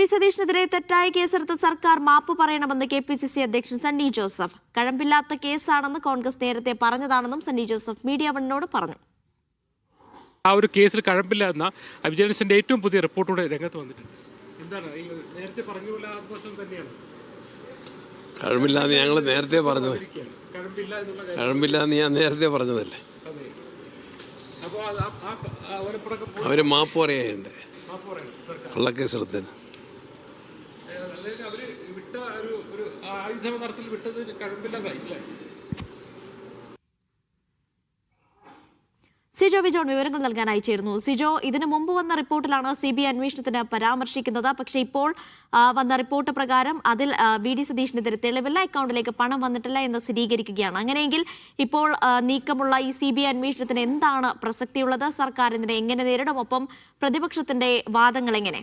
D സതീഷിനെതിരെ തെറ്റായ കേസെടുത്ത സർക്കാർ മാപ്പ് പറയണമെന്ന് കെ പി സി സി അധ്യക്ഷൻ സണ്ണി ജോസഫ്. കഴമ്പില്ലാത്ത കേസാണെന്ന് കോൺഗ്രസ് നേരത്തെ പറഞ്ഞതാണെന്നും സണ്ണി ജോസഫ് മീഡിയ വണ്ണിനോട് പറഞ്ഞു. ആ ഒരു കേസിൽ കഴമ്പില്ല എന്ന വിജിലൻസിന്റെ ഏറ്റവും പുതിയ റിപ്പോർട്ടൂടെ രംഗത്ത് വന്നിട്ടുണ്ട്. എന്താണ്? നേരത്തെ പറഞ്ഞു തന്നെയാണ്. കഴമ്പില്ലാന്ന് ഞങ്ങൾ നേരത്തെ പറഞ്ഞത്. കഴമ്പില്ല കഴമ്പില്ലാന്ന് ഞാൻ നേരത്തെ പറഞ്ഞതല്ലേ? അവർ മാപ്പ് പറയാനുണ്ട്. മാപ്പ് പറയണം സർക്കാർ. കള്ളക്കേസെടുത്തതിന് അല്ലെങ്കിൽ അവർ വിട്ട ഒരു ഒരു ആയുധ വിട്ടത് കഴമ്പില്ലാതായി സിജോ വിജോൺ വിവരങ്ങൾ നൽകാനായി ചേരുന്നു. സിജോ ഇതിനു മുമ്പ് വന്ന റിപ്പോർട്ടിലാണ് സി ബി അന്വേഷണത്തിന് പരാമർശിക്കുന്നത്. പക്ഷേ ഇപ്പോൾ വന്ന റിപ്പോർട്ട് പ്രകാരം അതിൽ വി ഡി സതീഷിനെതിരെ തെളിവില്ല. അക്കൗണ്ടിലേക്ക് പണം വന്നിട്ടില്ല എന്ന് സ്ഥിരീകരിക്കുകയാണ്. അങ്ങനെയെങ്കിൽ ഇപ്പോൾ നീക്കമുള്ള ഈ സി ബി അന്വേഷണത്തിന് എന്താണ് പ്രസക്തിയുള്ളത്? സർക്കാർ ഇതിനെ എങ്ങനെ നേരിടും? ഒപ്പം പ്രതിപക്ഷത്തിന്റെ വാദങ്ങൾ എങ്ങനെ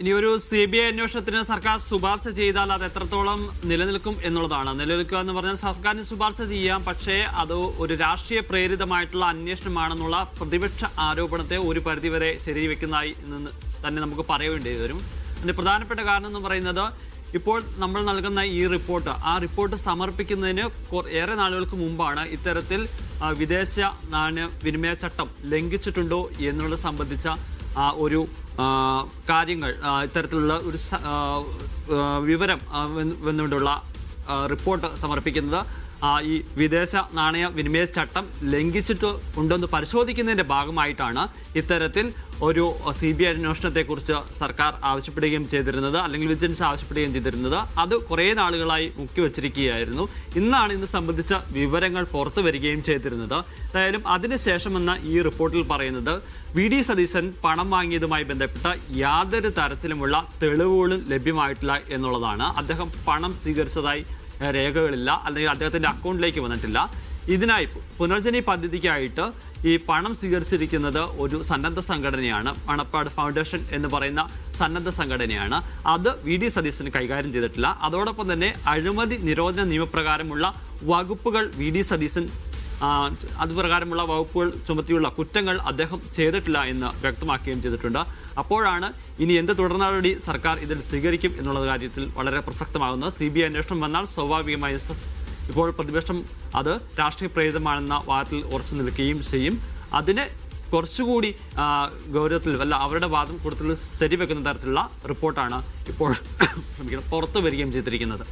ഇനി ഒരു സി ബി ഐ അന്വേഷണത്തിന് സർക്കാർ ശുപാർശ ചെയ്താൽ അത് എത്രത്തോളം നിലനിൽക്കും എന്നുള്ളതാണ്. നിലനിൽക്കുക എന്ന് പറഞ്ഞാൽ സർക്കാരിന് ശുപാർശ ചെയ്യാം പക്ഷേ അത് ഒരു രാഷ്ട്രീയ പ്രേരിതമായിട്ടുള്ള അന്വേഷണമാണെന്നുള്ള പ്രതിപക്ഷ ആരോപണത്തെ ഒരു പരിധിവരെ ശരിവെക്കുന്നതായി നിന്ന് തന്നെ നമുക്ക് പറയേണ്ടി വരും. അതിന്റെ പ്രധാനപ്പെട്ട കാരണം എന്ന് പറയുന്നത് ഇപ്പോൾ നമ്മൾ നൽകുന്ന ഈ റിപ്പോർട്ട് ആ റിപ്പോർട്ട് സമർപ്പിക്കുന്നതിന് ഏറെ നാളുകൾക്ക് മുമ്പാണ് ഇത്തരത്തിൽ വിദേശ നാണ്യ വിനിമയ ചട്ടം ലംഘിച്ചിട്ടുണ്ടോ എന്നുള്ളത് സംബന്ധിച്ച ഒരു കാര്യങ്ങൾ ഇത്തരത്തിലുള്ള ഒരു വിവരം വന്നുകൊണ്ടുള്ള റിപ്പോർട്ട് സമർപ്പിക്കുന്നത് ഈ വിദേശ നാണയ വിനിമയ ചട്ടം ലംഘിച്ചിട്ട് ഉണ്ടെന്ന് പരിശോധിക്കുന്നതിന്റെ ഭാഗമായിട്ടാണ് ഇത്തരത്തിൽ ഒരു സി ബി ഐ അന്വേഷണത്തെക്കുറിച്ച് സർക്കാർ ആവശ്യപ്പെടുകയും ചെയ്തിരുന്നത് അല്ലെങ്കിൽ വിജിലൻസ് ആവശ്യപ്പെടുകയും ചെയ്തിരുന്നത്. അത് കുറേ നാളുകളായി മുക്കിവച്ചിരിക്കുകയായിരുന്നു. ഇന്നാണ് ഇത് സംബന്ധിച്ച വിവരങ്ങൾ പുറത്തു വരികയും ചെയ്തിരുന്നത്. എന്തായാലും അതിനുശേഷമെന്ന ഈ റിപ്പോർട്ടിൽ പറയുന്നത് വി ഡി സതീശൻ പണം വാങ്ങിയതുമായി ബന്ധപ്പെട്ട യാതൊരു തരത്തിലുമുള്ള തെളിവുകളും ലഭ്യമായിട്ടില്ല എന്നുള്ളതാണ്. അദ്ദേഹം പണം സ്വീകരിച്ചതായി രേഖകളില്ല. അല്ലെങ്കിൽ അദ്ദേഹത്തിന്റെ അക്കൗണ്ടിലേക്ക് വന്നിട്ടില്ല. ഇതിനായി പുനർജനി പദ്ധതിക്കായിട്ട് ഈ പണം സ്വീകരിച്ചിരിക്കുന്നത് ഒരു സന്നദ്ധ സംഘടനയാണ്. മണപ്പാട് ഫൗണ്ടേഷൻ എന്ന് പറയുന്ന സന്നദ്ധ സംഘടനയാണ്. അത് വി ഡി സതീശന് കൈകാര്യം ചെയ്തിട്ടില്ല. അതോടൊപ്പം തന്നെ അഴിമതി നിരോധന നിയമപ്രകാരമുള്ള വകുപ്പുകൾ വി ഡി സതീശൻ അതുപ്രകാരമുള്ള വകുപ്പുകൾ ചുമത്തിയുള്ള കുറ്റങ്ങൾ അദ്ദേഹം ചെയ്തിട്ടില്ല എന്ന് വ്യക്തമാക്കുകയും ചെയ്തിട്ടുണ്ട്. അപ്പോഴാണ് ഇനി എന്ത് തുടർ നടപടി സർക്കാർ ഇതിൽ സ്വീകരിക്കും എന്നുള്ള കാര്യത്തിൽ വളരെ പ്രസക്തമാകുന്നത്. സി ബി ഐ അന്വേഷണം വന്നാൽ സ്വാഭാവികമായി ഇപ്പോൾ പ്രതിപക്ഷം അത് രാഷ്ട്രീയ പ്രേരിതമാണെന്ന വാദത്തിൽ ഉറച്ചു നിൽക്കുകയും ചെയ്യും. അതിന് കുറച്ചുകൂടി ഗൗരവത്തിൽ അല്ല അവരുടെ വാദം കൂടുതൽ ശരിവെക്കുന്ന തരത്തിലുള്ള റിപ്പോർട്ടാണ് ഇപ്പോൾ പുറത്തു വരികയും ചെയ്തിരിക്കുന്നത്.